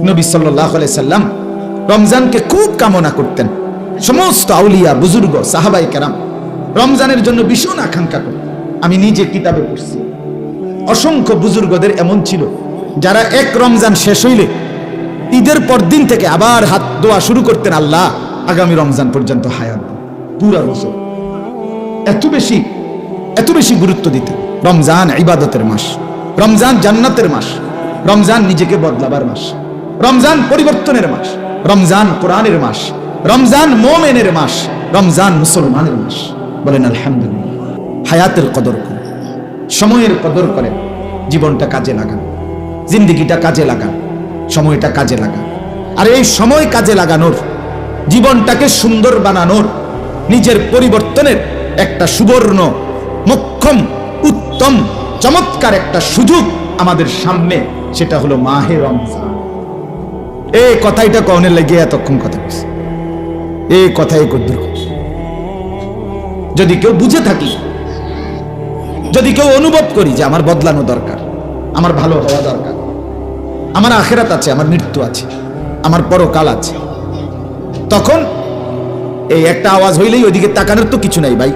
নবী সাল্লাহ সাল্লাম রমজানকে খুব কামনা করতেন। সমস্ত আউলিয়া, বুজুর্গ সাহাবাই কেরাম রমজানের জন্য ভীষণ আকাঙ্ক্ষা করতেন। আমি নিজে কিতাবে পড়ছি। অসংখ্য বুজুর্গদের এমন ছিল, যারা এক রমজান শেষ হইলে ঈদের পর দিন থেকে আবার হাত দোয়া শুরু করতেন, আল্লাহ, আগামী রমজান পর্যন্ত হায়াত। পুরা বছর এত বেশি এত বেশি গুরুত্ব দিতেন। রমজান ইবাদতের মাস, রমজান জান্নাতের মাস, রমজান নিজেকে বদলাবার মাস। রমজান পরিবর্তনের মাস, রমজান কোরআনের মাস, রমজান মোমেনের মাস, রমজান মুসলমানের মাস। বলেন, আলহামদুলিল্লাহ, হায়াতের কদর করেন, সময়ের কদর করেন, জীবনটা কাজে লাগান, জিন্দিগিটা কাজে লাগান, সময়টা কাজে লাগান। আর এই সময় কাজে লাগানোর, জীবনটাকে সুন্দর বানানোর, নিজের পরিবর্তনের একটা সুবর্ণ, মক্ষম, উত্তম, চমৎকার একটা সুযোগ আমাদের সামনে, সেটা হলো মাহে রমজান। এই কথাইটা কনের লেগে এতক্ষণ কথা বলছি এই কথাই কদ্দুর যদি কেউ বুঝে থাকি, যদি কেউ অনুভব করি যে আমার বদলানো দরকার, আমার ভালো হওয়া দরকার, আমার আখেরাত আছে, আমার মৃত্যু আছে, আমার পরকাল আছে, তখন এই একটা আওয়াজ হইলেই ওইদিকে তাকানোর তো কিছু নাই ভাই।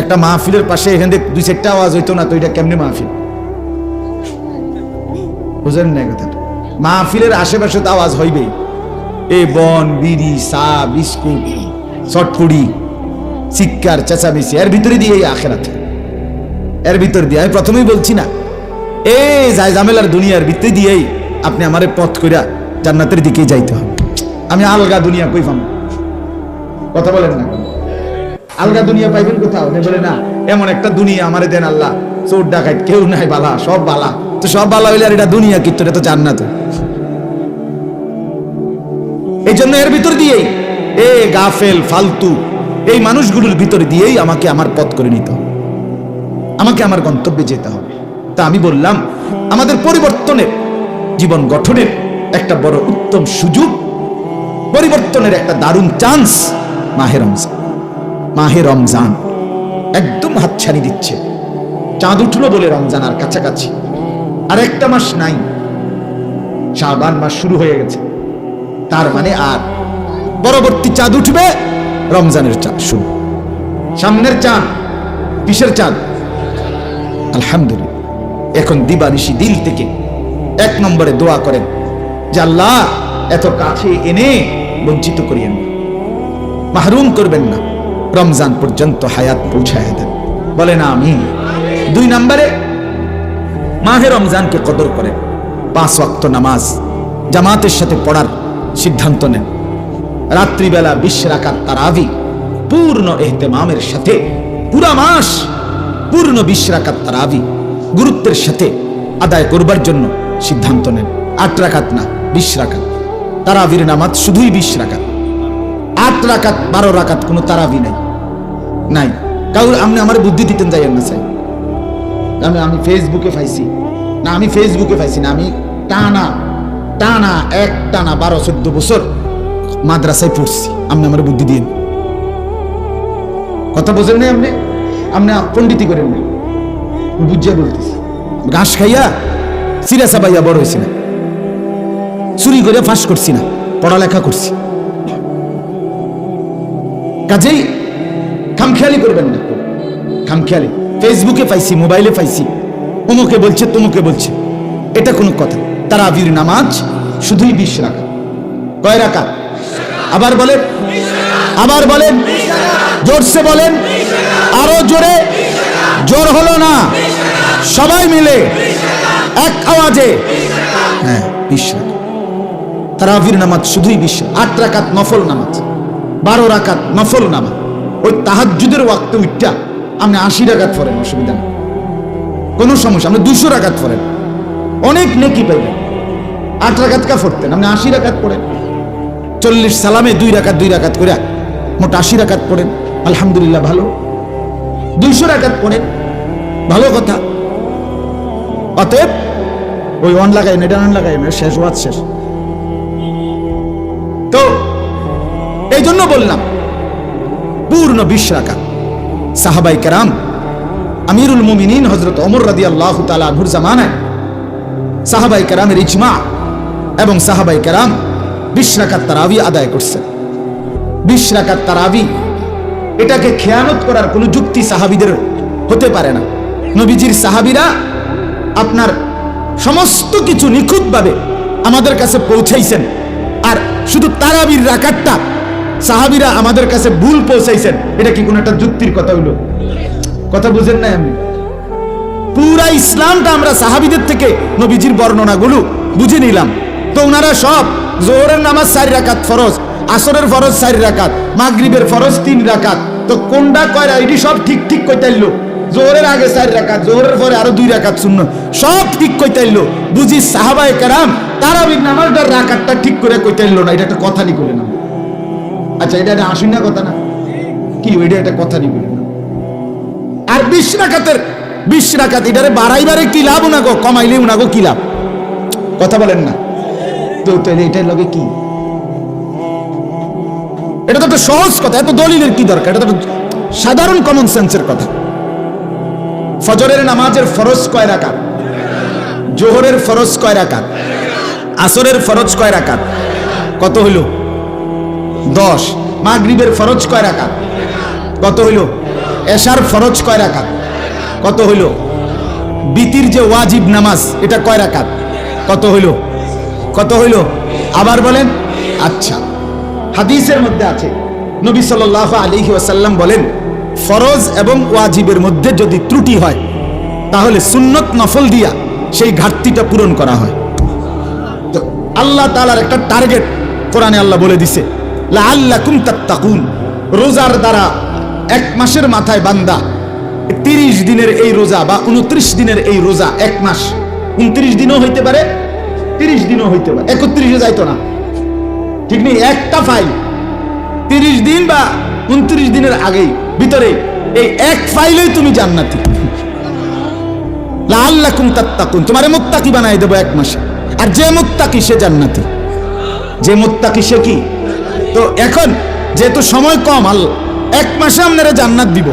একটা মাহফিলের পাশে এখান থেকে দুই চারটা আওয়াজ হইতো না, তো এটা কেমনে মাহফিল? বুঝেন না কথাটা? মাহফিলের আশেপাশে তো আওয়াজ হইবে এ বন, বিড়ি, চা, বিস্কুট চটপুড়ি চিৎকার চেঁচামেচি, এর ভিতরে দিয়ে আখেরাতে। এর ভিতর দিয়ে, আমি প্রথমেই বলছি না, এ যায় জামেলার দুনিয়ার ভিতরে দিয়েই আপনি আমারে পথ কইরা জান্নাতের দিকে যাইতে হবে। আমি আলগা দুনিয়া কই পাম? কথা বলেন না আলগা দুনিয়া পাইবেন কোথাও? বলে না, এমন একটা দুনিয়া আমারে দেন আল্লাহ, চোর, ডাকাত, কেউ নাই বালা, সব বালা। তো সব বালা হইলে আর এটা দুনিয়া কিন্তু এটা তো জান্নাত। এই জন্য এর ভিতর দিয়েই, এ গাফেল, ফালতু, এই মানুষগুলোর ভিতর দিয়েই আমাকে আমার পথ করে নিতে হবে। আমাকে আমার গন্তব্যে যেতে হবে। তা আমি বললাম, আমাদের পরিবর্তনের, জীবন গঠনের একটা বড় উত্তম সুযোগ, পরিবর্তনের একটা দারুণ চান্স মাহে রমজান। মাহে রমজান। একদম হাতছানি দিচ্ছে। চাঁদ উঠল বলে রমজান আর কাছাকাছি। আর একটা মাস নাই। শাবান মাস শুরু হয়ে গেছে। তার মানে আর পরবর্তী চাঁদ উঠবে, রমজানের চাঁদ শুরু। সামনের চাঁদ, কিসের চাঁদ? আলহামদুলিল্লাহ। এখন দিবানিশি দিল থেকে এক নম্বরে দোয়া করেন, যে আল্লাহ, এত কাছে এনে বঞ্চিত করিয়েন না। মাহরুম করবেন না। রমজান পর্যন্ত হায়াত পৌঁছায় দেন। বলে না আমি দুই নম্বরে মাহে রমজানকে কদর করেন পাঁচ ওয়াক্ত নামাজ জামাতের সাথে পড়ার সিদ্ধান্ত নেন। রাত্রিবেলা বিশ রাকাত তারাবি পূর্ণ এহতেমামের সাথে পুরা মাস পূর্ণ বিশ রাকাত তারাবি গুরুত্বের সাথে আদায় করবার জন্য সিদ্ধান্ত নেন। আট রাকাত না, বিশ রাকাত। তারাবির নামাজ শুধুই বিশ রাকাত। আট রাকাত, বারো রাকাত কোনো তারাবি নাই। নাই। কাউর আপনি আমার বুদ্ধি দিতেন যাইয়েন না চাই আমি আমি ফেসবুকে পাইছি। না, আমি ফেসবুকে পাইছি না, আমি টানা টানা এক, টানা বারো, চোদ্দ বছর মাদ্রাসায় পড়ছি। আপনি আমার বুদ্ধি দিন কথা বোঝেন না আপনি? আপনি পণ্ডিতি করেন না বুঝিয়া বলতেছি। ঘাস খাইয়া সিরা চাবাইয়া বড় হয়েছি না। চুরি করে ফাঁস করছি না। পড়ালেখা করছি। কাজেই খামখেয়ালি করবেন না। খামখেয়ালি। ফেসবুকে পাইছি, মোবাইলে পাইছি। অমুকে বলছে, তমুকে বলছে। এটা কোনো কথা। তারা আবির নামাজ শুধুই বিশ রাখা। কয় রাখা? আবার বলেন। আবার বলেন। জোরসে বলেন। আরও জোরে। জোর হলো না। সবাই মিলে এক আওয়াজে। হ্যাঁ বিশ রাখা। তারাবির নামাজ শুধুই বিশ্ব আট রাকাত নফল নামাজ। বারো রাকাত নফল নামাজ। ওই তাহাজুদের ওয়াক্তে উঠটা আপনি আশি রাকাত পড়েন, অসুবিধা নেই। কোনো সমস্যা, আপনি দুশো রাকাত পড়েন। অনেক নেকি পাইবেন আট রাকাত কা পড়তেন, আপনি আশি রাকাত পড়েন। চল্লিশ সালামে দুই রাকাত দুই রাকাত করে মোট আশি রাকাত পড়েন। আলহামদুলিল্লাহ, ভালো। দুইশো রাকাত পড়েন। ভালো কথা। অতএব, ওই অন লাগাই না, এটা অন লাগাই না, শেষ, ওয়াজ শেষ। তো এই জন্য বললাম, পূর্ণ বিশ রাখা সাহাবাই কেরাম, আমিরুল মুমিনিন হজরত অমর রাদি আল্লাহ তালুর জামানায় সাহাবাই কেরামের ইজমা এবং সাহাবাই কেরাম বিশ তারাবি আদায় করছেন। বিশ তারাবি, এটাকে খেয়ানত করার কোনো যুক্তি সাহাবিদের হতে পারে না। নবীজির সাহাবিরা আপনার সমস্ত কিছু নিখুঁতভাবে আমাদের কাছে পৌঁছাইছেন। আর শুধু তারাবির রাকাতটা সাহাবিরা আমাদের কাছে ভুল পৌঁছাইছেন। এটা কি কোনো একটা যুক্তির কথা হইল? কথা বুঝেন না আমি পুরা ইসলামটা আমরা সাহাবিদের থেকে নবীজির বর্ণনাগুলো বুঝে নিলাম। তো ওনারা সব জোহরের নামাজ চারি রাকাত ফরজ, আসরের ফরজ চারি রাকাত, মাগরিবের ফরজ তিন রাকাত। তো কোনটা কয় এটি সব ঠিক ঠিক কইতাইল। জোহরের আগে চারি রাকাত, জোহরের পরে আরও দুই রাকাত শূন্য সব ঠিক কইতাইল। বুঝি সাহাবায়ে কেরাম তারাবির নামাজটার রাকাতটা ঠিক করে কইতাইল না, এটা একটা কথা নি করে না। আচ্ছা এটা একটা আসুন না কথা না? কি ওইটা একটা কথা নি করে না আর বিশ রাকাতের, বিশ রাকাত, এটারে বাড়াইবারে কি লাভ উনাগো? কমাইলে উনাগো কি লাভ? কথা বলেন না। তো তাহলে এটার লগে কি? এটা তো একটা সহজ কথা, এত দলিলের কি দরকার? এটা তো সাধারণ কমন সেন্সের কথা। ফজরের নামাজের ফরজ কয় রাকাত? জোহরের ফরজ কয় রাকাত? আসরের ফরজ কয় রাকাত? কত হইল? দশ। মাগরিবের ফরজ কয় রাকাত? কত হইল? এশার ফরজ কয় রাকাত? কত হইল? বিতির যে ওয়াজিব নামাজ, এটা কয় রাকাত? কত হইল? কত হইল? আবার বলেন আচ্ছা। হাদিসের মধ্যে আছে, নবী সাল্লাল্লাহু আলাইহি ওয়াসাল্লাম বলেন, ফরজ এবং ওয়াজিবের মধ্যে যদি ত্রুটি হয়, তাহলে সুন্নত নফল দিয়া সেই ঘাটতিটা পূরণ করা হয়। তো আল্লাহ তালার একটা টার্গেট কোরআনে আল্লাহ বলে দিছে। রোজার দ্বারা এক মাসের মাথায় বান্দা তিরিশ দিনের এই রোজা বা উনত্রিশ দিনের এই রোজা এক মাস, উনত্রিশ দিনও হইতে পারে, তিরিশ দিনও হইতে পারে। একত্রিশে যাইতো না। ঠিক নেই? একটা ফাইল তিরিশ দিন বা উনত্রিশ দিনের আগেই, ভিতরে এই এক ফাইলেই তুমি জান্নাতি। লাল্লাকুম তাত্তাকুন। তোমারে মুত্তাকি বানাই দেবো এক মাসে। আর যে মুত্তাকি সে জান্নাতি। যে মুত্তাকি সে কি? তো এখন যেহেতু সময় কম, আল এক মাসে আপনারা জান্নাত দিব।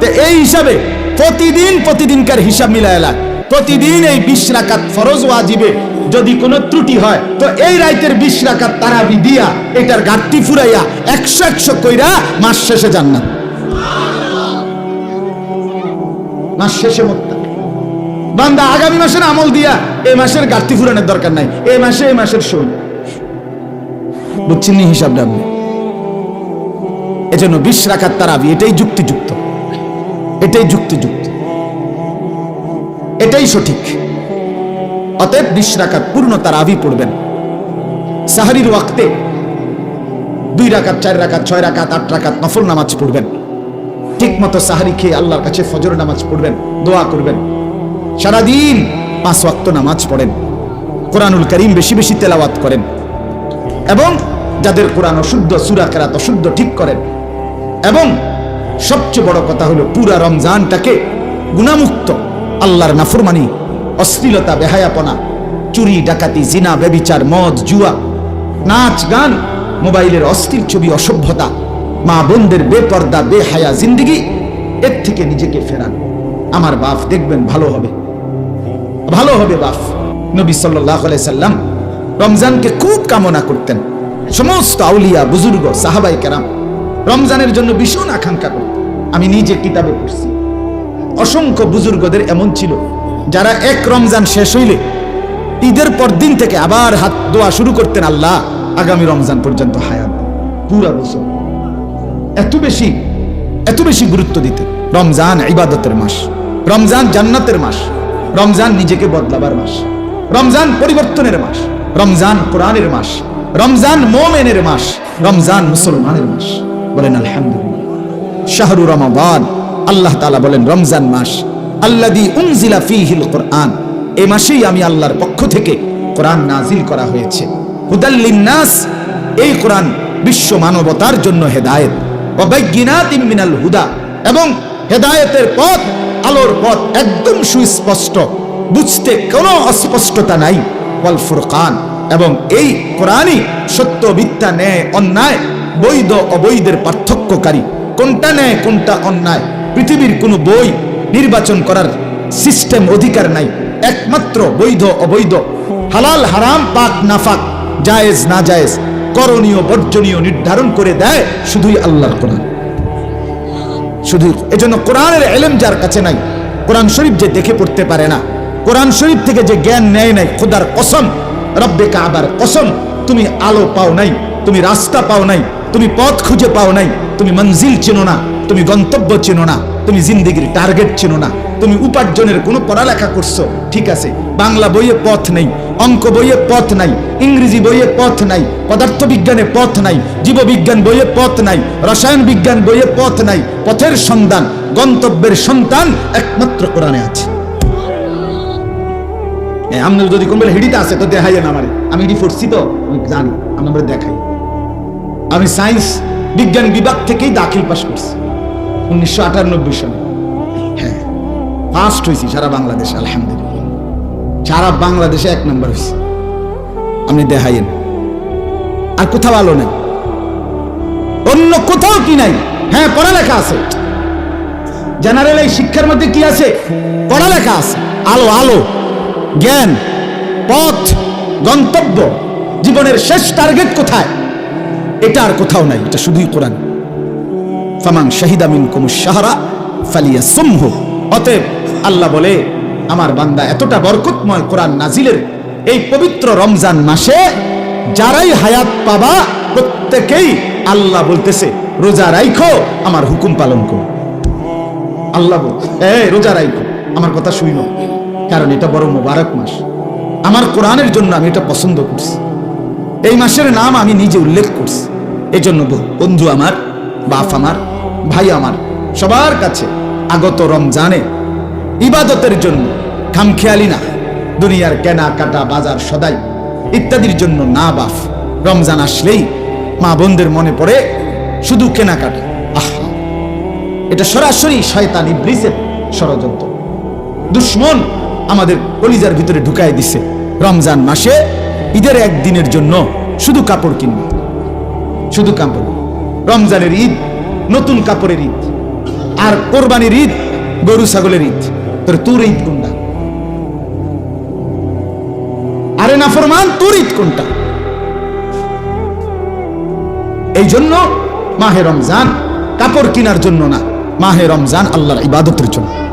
তো এই হিসাবে প্রতিদিন প্রতিদিনকার হিসাব মিলায় লাগ। প্রতিদিন এই বিশ রাকাত ফরজ ওয়াজিবে যদি কোনো ত্রুটি হয়, তো এই রাইতের বিশ রাকাত তারাবি দিয়া এটার ঘাটতি ফুরাইয়া একশো একশো কইরা মাস শেষে জান্নাত। মাস শেষে বান্দা আগামী মাসের আমল দিয়া এই মাসের ঘাটতি ফুরানোর দরকার নাই। এই মাসে এই মাসের শোন। বুঝছেন নি হিসাবটা আপনি? এজন্য বিশ রাখার তারাবি, এটাই যুক্তিযুক্ত। এটাই যুক্তিযুক্ত। এটাই সঠিক। অতএব বিশ রাকাত পূর্ণ তারাবি পড়বেন। সাহারির ওয়াক্তে দুই রাকাত চার রাকাত ছয় রাকাত আট রাকাত নফল নামাজ পড়বেন। ঠিক মতো সাহারি খেয়ে আল্লাহর কাছে ফজর নামাজ পড়বেন, দোয়া করবেন। সারাদিন পাঁচ ওয়াক্ত নামাজ পড়েন। কোরআনুল করিম বেশি বেশি তেলাওয়াত করেন। এবং যাদের কোরআন অশুদ্ধ, সুরা কেরাত অশুদ্ধ ঠিক করেন। এবং সবচেয়ে বড় কথা হলো পুরা রমজানটাকে গুণামুক্ত, আল্লাহর নাফরমানি, অশ্লীলতা, বেহায়াপনা, চুরি, ডাকাতি, জিনা বেবিচার মদ, জুয়া, নাচ, গান, মোবাইলের অস্থির ছবি, অসভ্যতা, মা বোনদের বেপর্দা, বেহায়া জিন্দিগি, এর থেকে নিজেকে ফেরান। আমার বাপ দেখবেন ভালো হবে। ভালো হবে বাপ। নবী সাল্লাহ সাল্লাম রমজানকে খুব কামনা করতেন। সমস্ত আউলিয়া, বুজুর্গ সাহাবাই কেরাম রমজানের জন্য ভীষণ আকাঙ্ক্ষা করতেন। আমি নিজে কিতাবে পড়ছি। অসংখ্য বুজুর্গদের এমন ছিল, যারা এক রমজান শেষ হইলে ঈদের পর দিন থেকে আবার হাত দোয়া শুরু করতেন, আল্লাহ, আগামী রমজান পর্যন্ত হায়াত পুরা বছর এত বেশি এত বেশি গুরুত্ব দিতে রমজান ইবাদতের মাস, রমজান জান্নাতের মাস, রমজান নিজেকে বদলাবার মাস, রমজান পরিবর্তনের মাস। রমজান কোরআনের মাস, রমজান মোমেনের মাস, রমজান মুসলমানের মাস। বলেন, আলহামদুলিল্লাহ। শাহরু রমাবান আল্লাহ তালা বলেন, রমজান মাস। আল্লাদি উনজিলা ফিহিল কোরআন। এই মাসেই আমি আল্লাহর পক্ষ থেকে কোরআন নাজিল করা হয়েছে। নাস এই কোরআন বিশ্ব মানবতার জন্য হেদায়েত। অবৈজ্ঞানাতিম মিনাল হুদা, এবং হেদায়েতের পথ, আলোর পথ একদম সুস্পষ্ট। বুঝতে কোনো অস্পষ্টতা নাই। ওয়াল ফুরকান। এবং এই কোরআনই সত্য, মিথ্যা, ন্যায়, অন্যায়, বৈধ, অবৈধের পার্থক্যকারী। কোনটা ন্যায়, কোনটা অন্যায়? পৃথিবীর কোনো বই নির্বাচন করার সিস্টেম অধিকার নাই। একমাত্র বৈধ, অবৈধ, হালাল, হারাম, পাক, নাফাক, জায়েজ না জায়েজ করণীয়, বর্জনীয় নির্ধারণ করে দেয় শুধুই আল্লাহর কোরআন। শুধু এজন্য কোরআনের এলেম যার কাছে নাই, কোরআন শরীফ যে দেখে পড়তে পারে না। কোরআন শরীফ থেকে যে জ্ঞান নেয় নাই, খোদার কসম, রব্বে কাবার কসম, তুমি আলো পাও নাই, তুমি রাস্তা পাও নাই, তুমি পথ খুঁজে পাও নাই, তুমি মঞ্জিল চেনো না, তুমি গন্তব্য চেনো না, তুমি জিন্দিগির টার্গেট চেনো না, তুমি উপার্জনের কোনো পড়ালেখা করছ, ঠিক আছে, বাংলা বইয়ে পথ নেই, অঙ্ক বইয়ে পথ নাই, ইংরেজি বইয়ে পথ নাই পদার্থ বিজ্ঞানে পথ নাই, জীববিজ্ঞান বইয়ে পথ নাই, রসায়ন বিজ্ঞান বইয়ে পথ নাই, পথের সন্ধান, গন্তব্যের সন্তান একমাত্র কোরআনে আছে। আপনি যদি কোন হিডিতে আছে তো দেখাইয়ে না আমারে। আমি হিডি পড়ছি তো, আমি জানি, আমি আমরা দেখাই। আমি সায়েন্স বিজ্ঞান বিভাগ থেকেই দাখিল পাশ করছি, উনিশশো আটানব্বই সালে। হ্যাঁ ফার্স্ট হয়েছি সারা বাংলাদেশে, আলহামদুলিল্লাহ। সারা বাংলাদেশে এক নম্বর হয়েছি আপনি দেখাইয়েন। আর কোথাও আলো নেই। অন্য কোথাও কি নাই? হ্যাঁ পড়ালেখা আছে। জেনারেল এই শিক্ষার মধ্যে কি আছে? পড়ালেখা আছে। আলো আলো। জ্ঞান, পথ, গন্তব্য, জীবনের শেষ টার্গেট কোথায়? এটা আর কোথাও নাই, এটা শুধুই কোরআন। ফামান শাহিদা মিনকুম শাহরা ফালিয়া সুমহু অতএব আল্লাহ বলে, আমার বান্দা এতটা বরকতময় কোরআন নাজিলের এই পবিত্র রমজান মাসে যারাই হায়াত পাবা, প্রত্যেকেই আল্লাহ বলতেছে, রোজা রাইখো, আমার হুকুম পালন করো। আল্লাহ বল এ রোজা রাইখো, আমার কথা শুইনো। কারণ এটা বড় মোবারক মাস। আমার কোরআনের জন্য আমি এটা পছন্দ করছি। এই মাসের নাম আমি নিজে উল্লেখ করছি। এই জন্য বন্ধু আমার, বাপ আমার, ভাই আমার, সবার কাছে আগত রমজানে ইবাদতের জন্য খামখেয়ালি না। দুনিয়ার কেনা কাটা বাজার সদাই ইত্যাদির জন্য না বাফ। রমজান আসলেই মা বোনদের মনে পড়ে শুধু কেনাকাটা। আহা! এটা সরাসরি শয়তান ইবলিসের ষড়যন্ত্র। দুশ্মন আমাদের কলিজার ভিতরে ঢুকাই দিছে। রমজান মাসে ঈদের একদিনের জন্য শুধু কাপড় কিনবে। শুধু কাপড়। রমজানের ঈদ নতুন কাপড়ের ঈদ। আর কোরবানির ঈদ গরু ছাগলের ঈদ। তোর তোর ঈদ কোনটা? আরে না ফরমান, তোর ঈদ কোনটা? এই জন্য মাহে রমজান কাপড় কেনার জন্য না, মাহে রমজান আল্লাহর ইবাদতের জন্য।